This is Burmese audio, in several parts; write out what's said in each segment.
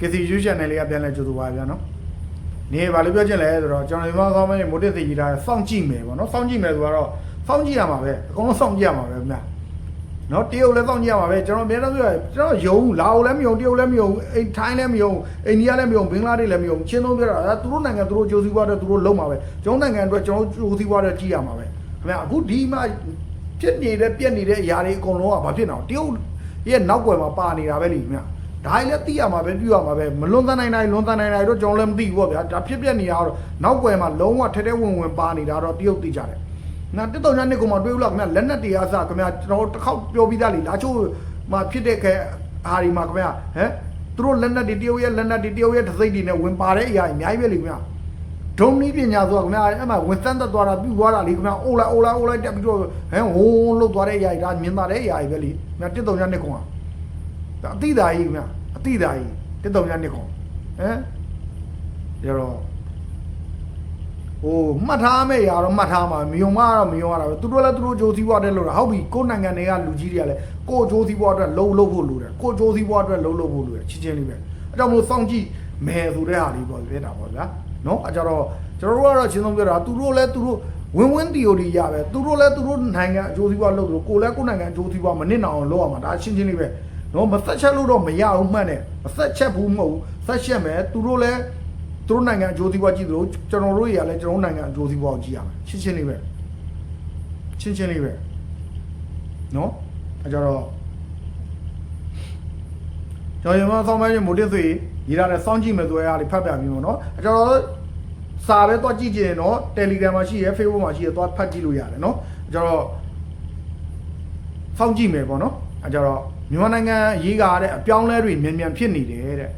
KCU channel လေးကပြန်လဲကြိုဆိုပါဗျာနော်နေဘာလို့ပြောချင်လဲဆိုတော့ကျွန်တော်ဒီမှာကောင်းမင်းမိုတစ်သိကြီးထားစောင့်ကြည့်မယ်ပေါ့နော်စောင့်ကြည့်မယ်ဆိုတော့စောင့်ကြည့်ရမှာပဲအကုန်လုံးစောင့်ကြည့်ရမှာပဲခင်ဗျာနော်တရုတ်လည်းစောင့်ကြည့်ရမှာပဲကျွန်တော်အများဆုံးပြောကျွန်တော်ယုံလာအိုလည်းမယုံတရုတ်လည်းမယုံအိထိုင်းလည်းမယုံအိန္ဒိယလည်းမယုံဘင်္ဂလားဒေ့ရှ်လည်းမယုံချင်းသုံးပြောတာဒါသူတို့နိုင်ငံသူတို့ကြိုးစီးပွားတဲ့သူတို့လုံးမှာပဲကျွန်တော်နိုင်ငံအတွက်ကျွန်တော်ကြိုးစီးပွားတဲ့ကြည့်ရမှာပဲခင်ဗျာအခုဒီမှာဖြစ်နေတဲ့ပြက်နေတဲ့အရာတွေအကုန်လုံးကဘာဖြစ်နေအောင်တရုတ်ရဲ့နောက်ွယ်မှာပါနေတာပဲလीခင်ဗျာ ဒါလည်းသိရမှာပဲပြုရမှာပဲမလွန်သနိုင်နိုင်လွန်သနိုင်နိုင်တော့ကျွန်တော်လည်းမသိဘူးပေါ့ဗျာဒါဖြစ်ပြက်နေတာတော့နောက်ွယ်မှာလုံးဝထဲထဲဝင်ဝင်ပါနေတာတော့တရုတ်သိကြတယ်နာတက်တော်ညနေကောင်မှတွေးလို့ခင်ဗျာလက်နက်တွေအားစခင်ဗျာကျွန်တော်တစ်ခေါက်ပြောပြီးသားလေလာချိုးမှာဖြစ်တဲ့ခဲဟာဒီမှာခင်ဗျာဟမ်သူတို့လက်နက်တွေတရုတ်ရဲ့လက်နက်တွေတရုတ်ရဲ့ဒစိမ့်တွေနဲ့ဝင်ပါတဲ့အရာအများကြီးပဲလေခင်ဗျာဒုံနည်းပညာဆိုတော့ခင်ဗျာအဲ့မှာဝင်စမ်းသက်သွားတာပြုသွားတာလေခင်ဗျာအိုလိုက်အိုလိုက်အိုလိုက်တက်ပြီးတော့ဟမ်ဝုန်းလို့သွားတဲ့အရာကြီးဒါမြင်ပါတဲ့အရာကြီးပဲလေခင်ဗျာတက်တော်ညနေကောင်ကဒါ အတိဒါကြီးခင်ဗျအတိဒါကြီးတက်တော်များနှစ်ခေါဟမ်ရတော့ဟိုမှတ်ထားမယ့်ຢာတော့မှတ်ထားမှာမြုံမကတော့မြုံရတာပဲသူတို့လည်းသူတို့ဂျိုးစည်းပွားတဲ့လို့တာဟုတ်ပြီကိုယ်နိုင်ငံတွေကလူကြီးတွေကလည်းကိုယ်ဂျိုးစည်းပွားအတွက်လှုပ်လှုပ်ဖို့လိုတယ်ကိုယ်ဂျိုးစည်းပွားအတွက်လှုပ်လှုပ်ဖို့လိုတယ်ချင်းချင်းလေးပဲအဲကြောင့်မလို့စောင့်ကြည့်မယ်ဆိုတဲ့ဟာလေးပေါ့ပြတာပေါ့ဗျာနော်အဲကြတော့ကျွန်တော်တို့ကတော့ချင်းဆုံးပြောတာသူတို့လည်းသူတို့ဝင်းဝင်းတီယိုဒီရပဲသူတို့လည်းသူတို့နိုင်ငံအကျိုးစီးပွားလုပ်တယ်ကိုယ်လည်းကိုယ်နိုင်ငံအကျိုးစီးပွားမနစ်နာအောင်လုပ်ရမှာဒါချင်းချင်းလေးပဲ နော်မသက်ချက်လို့တော့မရအောင်မှတ်နဲ့မသက်ချက်ဘူးမဟုတ်ဘူးသက်ချက်မယ်သူတို့လည်းသူတို့နိုင်ငံအကျိုးစီးပွားကြည့်သလိုကျွန်တော်တို့တွေကလည်းကျွန်တော်တို့နိုင်ငံအကျိုးစီးပွားကိုကြည့်ရမယ်ချင်းချင်းလေးပဲချင်းချင်းလေးပဲနော်အဲကြတော့ကျွန်တော်ရမဆောင်းပိုင်းမိုတစ်သွေးရေးရတဲ့စောင်းကြည့်မယ်ဆိုရတာဖတ်ပြပြီးပေါ့နော်အဲကြတော့စာပဲတော့ကြည့်ကြရင်တော့ Telegram မှာရှိရ Facebook မှာရှိရတော့ဖတ်ကြည့်လို့ရတယ်နော်အဲကြတော့ စောင့်ကြည့်မယ်ပေါ့နော်အဲကြတော့မြန်မာနိုင်ငံရေးကားတဲ့အပြောင်းလဲတွေမြန်မြန်ဖြစ်နေတယ်တဲ့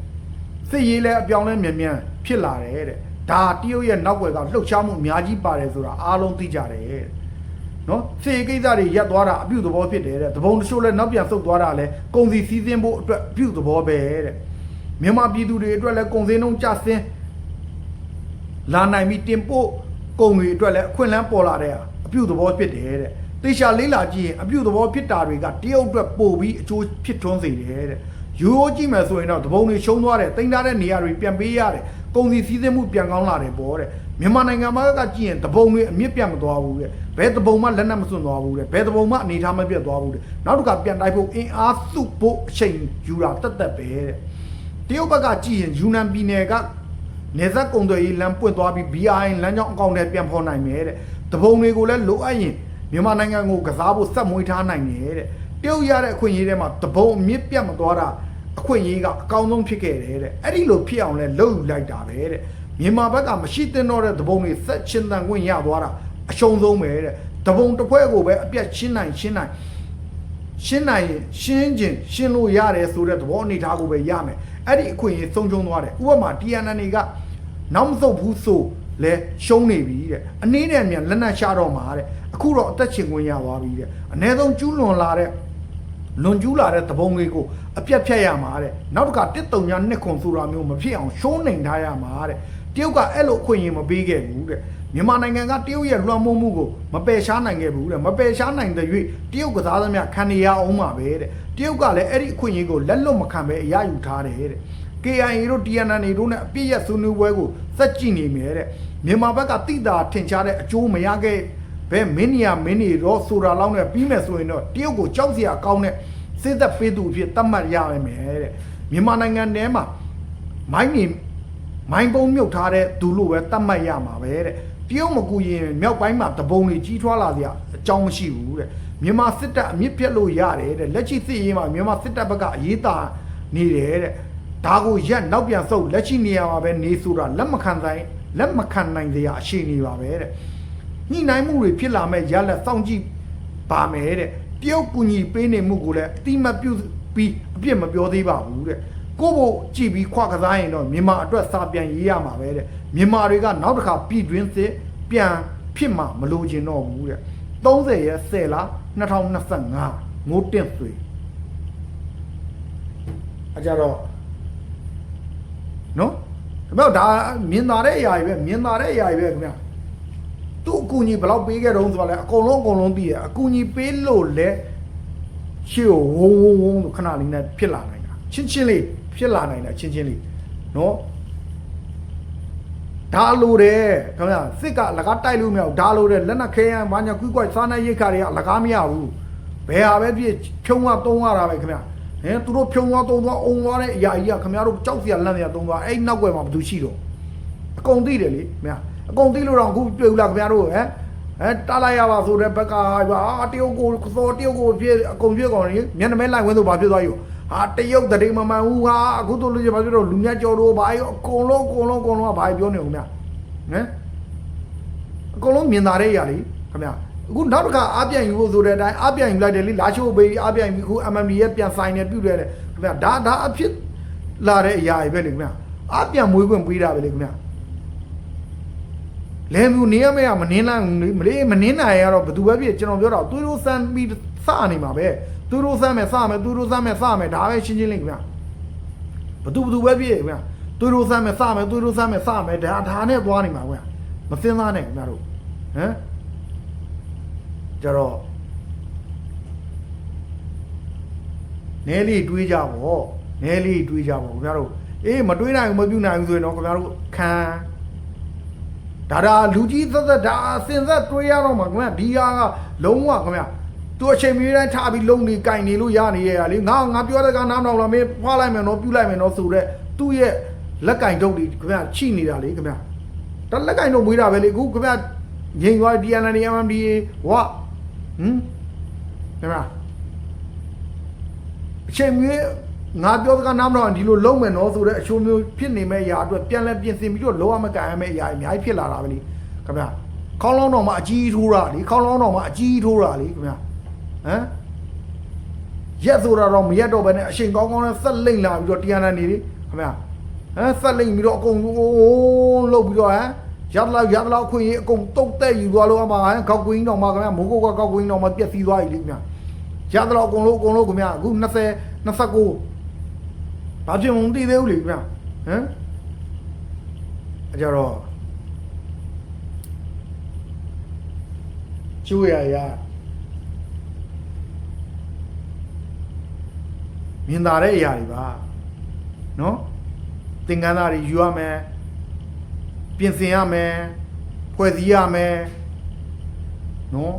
စစ်ရေးလည်းအပြောင်းလဲမြန်မြန်ဖြစ်လာတယ်တဲ့ဒါတရုတ်ရဲ့နောက်ွယ်ကလှုပ်ရှားမှုအများကြီးပါတယ်ဆိုတာအားလုံးသိကြတယ်တဲ့နော်စစ်ရေးကိစ္စတွေရပ်သွားတာအပြုသဘောဖြစ်တယ်တဲ့တပုံတချို့လည်းနောက်ပြန်ဆုတ်သွားတာလည်းကုန်စည်စည်းစင်းဖို့အတွက်အပြုသဘောပဲတဲ့မြန်မာပြည်သူတွေအတွက်လည်းကုန်စည်နှုန်းကျဆင်းလာနိုင်ပြီးတင်ပို့ကုန်တွေအတွက်လည်းအခွင့်အလမ်းပေါ်လာတဲ့အပြုသဘောဖြစ်တယ်တဲ့ တေချာလေးလာကြည့်ရင်အပြုတ်သဘောဖြစ်တာတွေကတရုတ်အတွက်ပို့ပြီးအကျိုးဖြစ်ထွန်းစေတယ်တဲ့ရိုးရိုးကြည့်မယ်ဆိုရင်တော့တပုံတွေရှုံးသွားတယ်တင်ထားတဲ့နေရာတွေပြန်ပေးရတယ်ကုန်စည်စည်းစိမ်မှုပြန်ကောင်းလာတယ်ပေါ့တဲ့မြန်မာနိုင်ငံမှာကကြည့်ရင်တပုံတွေအမြင့်ပြတ်မသွားဘူးတဲ့ဘယ်တပုံမှလက်နက်မစွန့်သွားဘူးတဲ့ဘယ်တပုံမှအနေထားမပြတ်သွားဘူးတဲ့နောက်တစ်ခါပြန်တိုက်ဖို့အင်အားစုဖို့အချိန်ယူတာတက်တက်ပဲတဲ့တရုတ်ဘက်ကကြည့်ရင်ယူနန်ပြည်နယ်ကနေဇက်ကုံတွေလမ်းပွင့်သွားပြီး BRI လမ်းကြောင်းအကောင့်ထဲပြန်ဖော်နိုင်မယ်တဲ့တပုံတွေကိုလည်းလိုအပ်ရင် မြန်မာနိုင်ငံကိုကစားဖို့စက်မွေးထားနိုင်တယ်တဲ့တရုတ်ရတဲ့အခွင့်အရေးတွေမှာတပုံအမြင့်ပြတ်မသွားတာအခွင့်အရေးကအကောင်းဆုံးဖြစ်ခဲ့တယ်တဲ့အဲ့ဒီလိုဖြစ်အောင်လဲလုပ်ယူလိုက်တာပဲတဲ့မြန်မာဘက်ကမရှိသင့်တော့တဲ့တပုံတွေဆက်ချင်းတန်ခွင့်ရသွားတာအရှုံးဆုံးပဲတဲ့တပုံတစ်ဖွဲကိုပဲအပြတ်ရှင်းနိုင်ရှင်းနိုင်ရှင်းနိုင်ရင်ရှင်းခြင်းရှင်းလို့ရတယ်ဆိုတဲ့သဘောအနေထားကိုပဲရမယ်အဲ့ဒီအခွင့်အရေးဆုံးရှုံးသွားတယ်ဥပမာ TNN ကနောက်မဆုတ်ဘူးဆိုလဲရှုံးနေပြီတဲ့အနည်းနဲ့အမြန်လက်နက်ရှာတော့မှာတဲ့အခုတော့အသက်ရှင်ခွင့်ရသွားပြီတဲ့အ ਨੇ ဆုံးကျူးလွန်လာတဲ့လွန်ကျူးလာတဲ့သဘုံတွေကိုအပြတ်ဖြတ်ရမှာတဲ့နောက်တစ်ခါတစ်တုံညာနှစ်ခွန်ဆိုတာမျိုးမဖြစ်အောင်ရှုံးနိုင်ထားရမှာတဲ့တရုတ်ကအဲ့လိုအခွင့်အရေးမပေးခဲ့ဘူးတဲ့မြန်မာနိုင်ငံကတရုတ်ရဲ့လွှမ်းမိုးမှုကိုမပယ်ရှားနိုင်ခဲ့ဘူးတဲ့မပယ်ရှားနိုင်တဲ့၍တရုတ်ကစားသမျှခံရအောင်မှာပဲတဲ့တရုတ်ကလည်းအဲ့ဒီအခွင့်အရေးကိုလက်လွတ်မခံပဲအရယူထားတယ်တဲ့ KIA တို့ TNN တို့နဲ့အပြည့်ရဆွေးနွေးပွဲကိုစက်ကြည့်နေမယ်တဲ့မြန်မာဘက်ကတိတာထင်ရှားတဲ့အကျိုးမရခဲ့ ဘဲမင်းနီယာမင်းနီရောဆိုတာလောက်နဲ့ပြီးမယ်ဆိုရင်တော့တရုတ်ကိုကြောက်စရာကောင်းတဲ့စစ်သက်ပေးသူအဖြစ်သတ်မှတ်ရမယ်တဲ့မြန်မာနိုင်ငံထဲမှာမိုင်းနေမိုင်းပုံမြုပ်ထားတဲ့သူလို့ပဲသတ်မှတ်ရမှာပဲတဲ့တရုတ်မကူရင်မြောက်ပိုင်းမှာတပုံတွေကြီးထွားလာစရာအကြောင်းမရှိဘူးတဲ့မြန်မာစစ်တပ်အမြင့်ပြတ်လို့ရတယ်တဲ့လက်ရှိစစ်ရေးမှာမြန်မာစစ်တပ်ဘက်ကအရေးတာနေတယ်တဲ့ဒါကိုရက်နောက်ပြန်ဆုပ်လက်ရှိနေရာမှာပဲနေဆိုတာလက်မခံနိုင်လက်မခံနိုင်စရာအခြေအနေပါပဲတဲ့ ညှိနှိုင်းမှုတွေဖြစ်လာမဲ့ရလက်စောင့်ကြည့်ပါမယ်တဲ့တရုတ်ကူညီပေးနေမှုကိုလည်းအတိမတ်ပြုပြီးအပြစ်မပြောသေးပါဘူးတဲ့ကိုယ့်ဘို့ကြည့်ပြီးခွာကစားရင်တော့မြန်မာအတွက်စာပြန်ရေးရမှာပဲတဲ့မြန်မာတွေကနောက်တစ်ခါပြည်တွင်းစစ်ပြန်ဖြစ်မှာမလိုချင်တော့ဘူးတဲ့30ရက်10လ2025ငိုးတင့်ဆွေအကြတော့နော်ခင်ဗျားဒါမြင်သာတဲ့အရာကြီးပဲမြင်သာတဲ့အရာကြီးပဲခင်ဗျာ သူ့အကူကြီးဘယ်လောက်ပေးခဲ့တုံးဆိုတာလဲအကုန်လုံးအကုန်လုံးသိရအကူကြီးပေးလို့လဲရှေ့ကိုဝုံဝုံဝုံလို့ခဏလေးနဲ့ဖြစ်လာနိုင်တာချင်းချင်းလေးဖြစ်လာနိုင်တာချင်းချင်းလေးနော်ဒါလိုတယ်ခင်ဗျာစစ်ကအလကားတိုက်လို့မရဘူးဒါလိုတယ်လက်နက်ခဲယမ်းဘာညာကွိကွိုက်စားနေရိတ်ခါတွေကအလကားမရဘူးဘယ်ဟာပဲဖြစ်ဖြုံသွားသုံးရတာပဲခင်ဗျာဟင်သူတို့ဖြုံသွားသုံးသွားအုံသွားတဲ့အရာကြီးကခင်ဗျားတို့ကြောက်စရာလန့်စရာသုံးသွားအဲ့နောက်ွယ်မှာဘာသူရှိတော့အကုန်သိတယ်လေခင်ဗျာ အကုန်သိလို့တော့အခုတွေ့ဘူးလားခင်ဗျားတို့ဟမ်အဲတားလိုက်ရပါဆိုတဲ့ဘက်ကဟာတရုတ်ကိုသောတရုတ်ကိုဖြစ်အကုန်ဖြစ်ကုန်ရင်မျက်နှာမဲလိုက်ဝင်းဆိုဘာဖြစ်သွားရောဟာတရုတ်တတိမမှန်ဘူးဟာအခုတို့လူကြီးဘာဖြစ်တော့လူမြတ်ကျော်တို့ဘာရောအကုန်လုံးအကုန်လုံးအကုန်လုံးကဘာပြောနေဦးမြဟမ်အကုန်လုံးမြင်သာတဲ့အရာလေးခင်ဗျအခုနောက်တစ်ခါအပြန်ယူဖို့ဆိုတဲ့အတိုင်းအပြန်ယူလိုက်တယ်လေလာချိုးပေးအပြန်ယူခု MMD ရဲ့ပြန်ဆိုင်နေပြုတ်တယ်ခင်ဗျဒါဒါအဖြစ်လာတဲ့အရာတွေပဲလေခင်ဗျအပြန်မွေးခွင့်ပေးတာပဲလေခင်ဗျ လဲမျိုးနေရမယ့်ကမနင်းနိုင်ဘူးလေမလေးမနင်းနိုင်ရတော့ဘယ်သူပဲဖြစ်ကျွန်တော်ပြောတော့သူတို့စမ်းပြီးစနေမှာပဲသူတို့စမ်းမယ်စမယ်သူတို့စမ်းမယ်စမယ်ဒါပဲရှင်းရှင်းလေးခင်ဗျဘသူဘသူပဲဖြစ်ခင်ဗျသူတို့စမ်းမယ်စမယ်သူတို့စမ်းမယ်စမယ်ဒါဒါနဲ့သွားနေမှာခင်ဗျမစင်းသားနဲ့ခင်ဗျတို့ဟမ်ကြတော့နဲလေးတွေးကြပါနဲလေးတွေးကြပါခင်ဗျတို့အေးမတွေးနိုင်ဘူးမပြုတ်နိုင်ဘူးဆိုရင်တော့ခင်ဗျတို့ခံ ဒါဒါလူကြီးသက်သက်ဒါစင်သက်တွေးရတော့မှာခင်ဗျဒီဟာကလုံးဝခင်ဗျသူအချိန်မီတိုင်းထားပြီးလုံနေကြိုင်နေလို့ရနေရတာလေငါငါပြောတဲ့ကနားမတော်လားမင်းဖွာလိုက်မယ်နော်ပြုတ်လိုက်မယ်နော်ဆိုတော့သူ့ရဲ့လက်ကင်တုပ်တွေခင်ဗျချိနေတာလေခင်ဗျတလက်ကင်တုပ်မွေးတာပဲလေအခုခင်ဗျငိန်သွား DNN MMD ဝဟမ်ခင်ဗျအချိန်မီ ငါပြောတဲ့ကနားမတော်ဒီလိုလုံမယ်နော်ဆိုတော့အချိုးမျိုးဖြစ်နေမဲ့ຢာအတွက်ပြန်လဲပြင်ဆင်ပြီးတော့လောရမကန်ရမယ့်ຢာအများကြီးဖြစ်လာတာပဲလေခင်ဗျခေါင်းလောင်းတော်မှာအကြီးထိုးတာလေခေါင်းလောင်းတော်မှာအကြီးထိုးတာလေခင်ဗျဟမ်ရက်ဆိုတာတော့မရက်တော့ဘဲနဲ့အချိန်ကောင်းကောင်းနဲ့ဆက်လိမ့်လာပြီးတော့တရားနာနေလေခင်ဗျဟမ်ဆက်လိမ့်ပြီးတော့အကုန်လှုပ်ပြီးတော့ဟမ်ရတလောက်ရတလောက်ခွင့်ရေးအကုန်တုတ်တဲ့ယူသွားလို့အမှဟမ်ကောက်ကွင်းတော်မှာခင်ဗျမိုးကုတ်ကကောက်ကွင်းတော်မှာပြက်စီးသွားပြီလေခင်ဗျရတလောက်အကုန်လုံးအကုန်လုံးခင်ဗျအခု20 29 ဘာဖြစ်မှမသိသေးဘူးလေခင်ဗျဟမ်အကြတော့ကျိုးရရမြင်သာတဲ့အရာတွေပါနော်သင်္ကန်းသားတွေယူရမယ်ပြင်ဆင်ရမယ်ဖွဲ့စည်းရမယ်နော်